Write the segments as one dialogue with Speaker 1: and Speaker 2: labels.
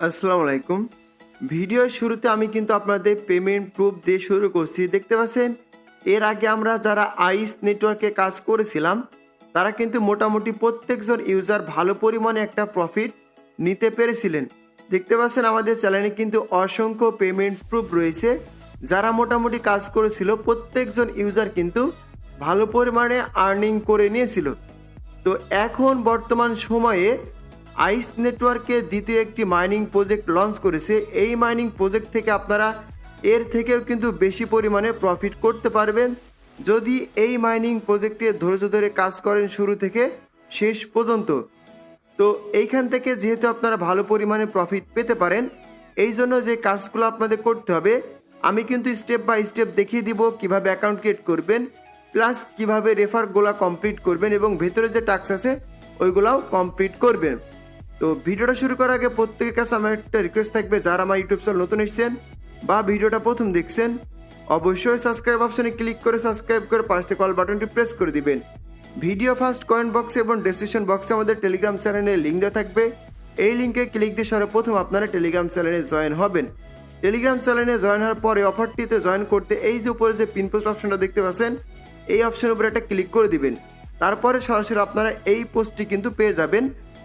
Speaker 1: আসসালামু আলাইকুম। ভিডিওর শুরুতে আমি কিন্তু আপনাদের পেমেন্ট প্রুফ দিয়ে শুরু করছি, দেখতে পাচ্ছেন? এর আগে আমরা যারা আইস নেটওয়ার্কে কাজ করেছিলাম, তারা কিন্তু মোটামুটি প্রত্যেকজন ইউজার ভালো পরিমাণে একটা প্রফিট নিতে পেরেছিলেন। দেখতে পাচ্ছেন আমাদের চ্যানেলে কিন্তু অসংখ্য পেমেন্ট প্রুফ রয়েছে। যারা মোটামুটি কাজ করেছিল, প্রত্যেকজন ইউজার কিন্তু ভালো পরিমাণে আর্নিং করে নিয়েছিল। তো এখন বর্তমান সময়ে আইস নেটওয়ার্কে দ্বিতীয় একটি মাইনিং প্রজেক্ট লঞ্চ করেছে। এই মাইনিং প্রজেক্ট থেকে আপনারা এর থেকেও কিন্তু বেশি পরিমাণে প্রফিট করতে পারবেন। যদি এই মাইনিং প্রজেক্টে ধৈর্য ধরে কাজ করেন শুরু থেকে শেষ পর্যন্ত। তো এইখান থেকে যেহেতু আপনারা ভালো পরিমাণে প্রফিট পেতে পারেন, এই জন্য যে কাজগুলো আপনাদের করতে হবে, আমি কিন্তু স্টেপ বাই স্টেপ দেখিয়ে দিব কীভাবে অ্যাকাউন্ট ক্রিয়েট করবেন প্লাস কীভাবে রেফারগুলো কমপ্লিট করবেন এবং ভেতরে যে টাস্ক আছে, ওইগুলাও কমপ্লিট করবেন। তো ভিডিওটা শুরু করার আগে প্রত্যেকের কাছে আমার একটা রিকোয়েস্ট থাকবে, যারা আমার ইউটিউব চ্যানেল নতুন এসেছেন বা ভিডিওটা প্রথম দেখছেন, অবশ্যই সাবস্ক্রাইব অপশনে ক্লিক করে সাবস্ক্রাইব করে পাশ কল বাটনটি প্রেস করে দিবেন। ভিডিও ফার্স্ট কমেন্ট বক্সে এবং ডেসক্রিপশন বক্সে আমাদের টেলিগ্রাম চ্যানেলের লিঙ্ক দেওয়া থাকবে। এই লিঙ্কে ক্লিক দিয়ে সর্বপ্রথম আপনারা টেলিগ্রাম চ্যানেলে জয়েন হবেন। টেলিগ্রাম চ্যানেলে জয়েন হওয়ার পরে অফারটিতে জয়েন করতে এই যে উপরে যে পিন পোস্ট অপশনটা দেখতে পাচ্ছেন, এই অপশনের উপরে একটা ক্লিক করে দিবেন। তারপরে সরাসরি আপনারা এই পোস্টটি কিন্তু পেয়ে যাবেন।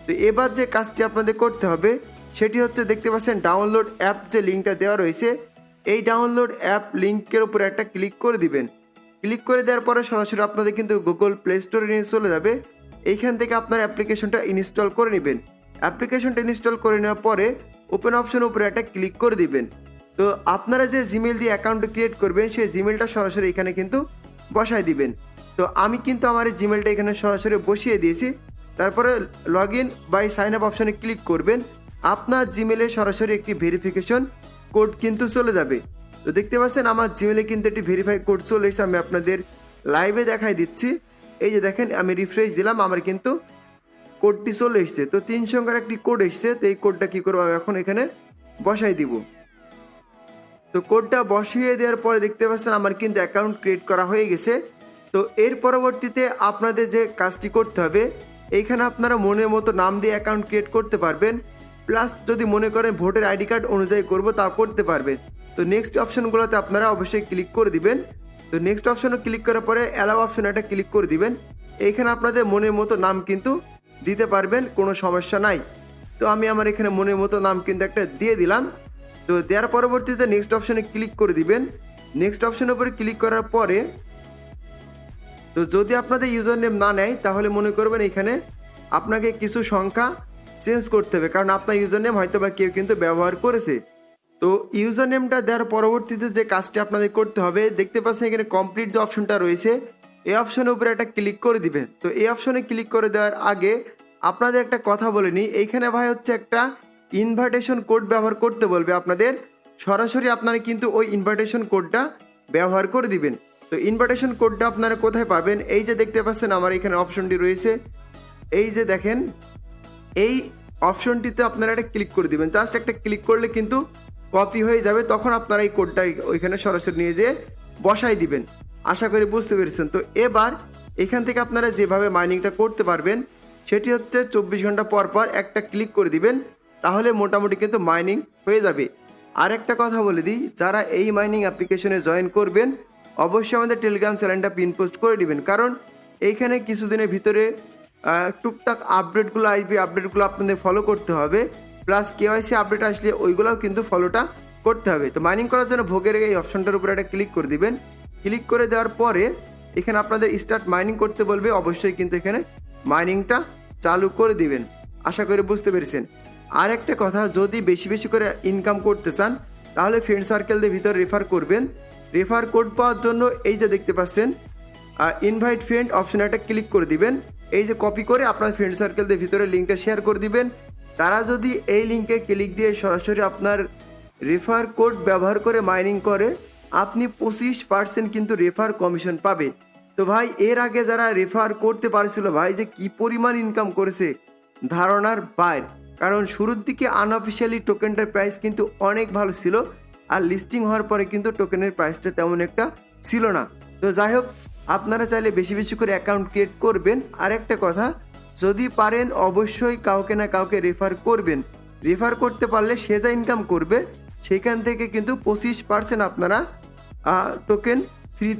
Speaker 1: তো এবার যে কাজটি আপনাদের করতে হবে, সেটি হচ্ছে দেখতে পাচ্ছেন ডাউনলোড অ্যাপ যে লিঙ্কটা দেওয়া রয়েছে, এই ডাউনলোড অ্যাপ লিঙ্কের উপরে একটা ক্লিক করে দিবেন। ক্লিক করে দেওয়ার পরে সরাসরি আপনাদের কিন্তু গুগল প্লে স্টোরে নিয়ে চলে যাবে। এইখান থেকে আপনার অ্যাপ্লিকেশনটা ইনস্টল করে নেবেন। অ্যাপ্লিকেশনটা ইনস্টল করে নেওয়ার পরে ওপেন অপশন উপরে একটা ক্লিক করে দিবেন। তো আপনারা যে জিমেল দিয়ে অ্যাকাউন্ট ক্রিয়েট করবেন, সেই জিমেলটা সরাসরি এখানে কিন্তু বসায় দিবেন। তো আমি কিন্তু আমার জিমেলটা এখানে সরাসরি বসিয়ে দিয়েছি। তারপরে log in by sign up অপশনে ক্লিক করবেন। আপনার জিমেলে সরাসরি একটি ভেরিফিকেশন কোড কিন্তু চলে যাবে। তো দেখতে পাচ্ছেন আমার জিমেলে কিন্তু একটি ভেরিফাই কোড চলে এসেছে, আমি আপনাদের লাইভে দেখাই দিচ্ছি। এই যে দেখেন, আমি রিফ্রেশ দিলাম, আমার কিন্তু কোডটি চলে এসছে। তো তিন সংখ্যার একটি কোড এসছে, তো এই কোডটা কী করব, আমি এখন এখানে বসাই দিব। তো কোডটা বসিয়ে দেওয়ার পরে দেখতে পাচ্ছেন আমার কিন্তু অ্যাকাউন্ট ক্রিয়েট করা হয়ে গেছে। তো এর পরবর্তীতে আপনাদের যে কাজটি করতে হবে এইখানে আপনারা মনের মতো নাম দিয়ে অ্যাকাউন্ট ক্রিয়েট করতে পারবেন। প্লাস যদি মনে করেন ভোটার আইডি কার্ড অনুযায়ী করব, তাও করতে পারবেন। তো নেক্সট অপশনগুলোতে আপনারা অবশ্যই ক্লিক করে দিবেন। তো নেক্সট অপশনে ক্লিক করার পরে অ্যালাউ অপশনে একটা ক্লিক করে দিবেন। এইখানে আপনাদের মনের মতো নাম কিন্তু দিতে পারবেন, কোনো সমস্যা নাই। তো আমি আমার এখানে মনের মতো নাম কিন্তু একটা দিয়ে দিলাম। তো দেওয়ার পরবর্তীতে নেক্সট অপশনে ক্লিক করে দিবেন। নেক্সট অপশনের উপরে ক্লিক করার পরে তো যদি আপনাদের ইউজার নেম না নেয়, তাহলে মনে করবেন এখানে আপনাকে কিছু সংখ্যা চেঞ্জ করতে হবে, কারণ আপনার ইউজার নেম হয়তো বা কেউ কিন্তু ব্যবহার করেছে। তো ইউজার নেমটা দেওয়ার পরবর্তীতে যে কাজটি আপনাদের করতে হবে, দেখতে পাচ্ছেন এখানে কমপ্লিট যে অপশনটা রয়েছে, এই অপশনের উপরে একটা ক্লিক করে দিবেন। তো এই অপশনে ক্লিক করে দেওয়ার আগে আপনাদের একটা কথা বলে নিই, এইখানে ভাই হচ্ছে একটা ইনভাইটেশন কোড ব্যবহার করতে বলবে আপনাদের, সরাসরি আপনারা কিন্তু ওই ইনভাইটেশন কোডটা ব্যবহার করে দিবেন। তো ইনভাইটেশন কোডটা আপনারা কোথায় পাবেন? এই যে দেখতে পাচ্ছেন আমার এখানে অপশনটি রয়েছে। এই যে দেখেন, এই অপশনটিতে আপনারা একটা ক্লিক করে দিবেন। জাস্ট একটা ক্লিক করলে কিন্তু কপি হয়ে যাবে। তখন আপনারা এই কোডটা ওইখানে সরাসরি নিয়ে যেয়ে বসাই দিবেন। আশা করি বুঝতে পেরেছেন। তো এবার এখান থেকে আপনারা যেভাবে মাইনিংটা করতে পারবেন, সেটি হচ্ছে চব্বিশ ঘণ্টা পর পর একটা ক্লিক করে দিবেন। তাহলে মোটামুটি কিন্তু মাইনিং হয়ে যাবে। আর একটা কথা বলে দিই, যারা এই মাইনিং অ্যাপ্লিকেশনে জয়েন করবেন অবশ্যই আমাদের টেলিগ্রাম চ্যানেলটা পিন পোস্ট করে দিবেন। কারণ এইখানে কিছুদিনের ভিতরে টুকটাক আপডেটগুলো আইপি আপডেটগুলো আপনাদের ফলো করতে হবে। প্লাস কেওয়াইসি আপডেট আসলে ওইগুলোও কিন্তু ফলোটা করতে হবে। তো মাইনিং করার জন্য ভোগের এই অপশনটার উপরে একটা ক্লিক করে দিবেন। ক্লিক করে দেওয়ার পরে এখানে আপনাদের স্টার্ট মাইনিং করতে বলবে। অবশ্যই কিন্তু এখানে মাইনিংটা চালু করে দিবেন। আশা করি বুঝতে পেরেছেন। আর একটা কথা, যদি বেশি বেশি করে ইনকাম করতে চান, তাহলে ফ্রেন্ড সার্কেলদের ভিতরে রেফার করবেন। রেফার কোড পাওয়ার জন্য এই যে দেখতে পাচ্ছেন ইনভাইট ফ্রেন্ড অপশনে একটা ক্লিক করে দিবেন। এই যে কপি করে আপনার ফ্রেন্ড সার্কেলদের ভিতরে লিঙ্কটা শেয়ার করে দিবেন। তারা যদি এই লিঙ্কে ক্লিক দিয়ে সরাসরি আপনার রেফার কোড ব্যবহার করে মাইনিং করে, আপনি পঁচিশ পার্সেন্ট কিন্তু রেফার কমিশন পাবেন তো ভাই, এর আগে যারা রেফার করতে পারছিল ভাই যে কি পরিমাণ ইনকাম করেছে, ধারণার বাইর। কারণ শুরুর দিকে আনঅফিসিয়ালি টোকেনটার প্রাইস কিন্তু অনেক ভালো ছিল। আর লিস্টিং হওয়ার পরে কিন্তু টোকেনের প্রাইসটা তেমন একটা ছিল না। তো যাই হোক আপনারা চাইলে বেশি বেশি করে অ্যাকাউন্ট ক্রিয়েট করবেন। আর একটা কথা, যদি পারেন অবশ্যই কাউকে না কাউকে রেফার করবেন। রেফার করতে পারলে সে যা ইনকাম করবে, সেখান থেকে কিন্তু পঁচিশ পার্সেন্ট আপনারা টোকেন ফ্রিতে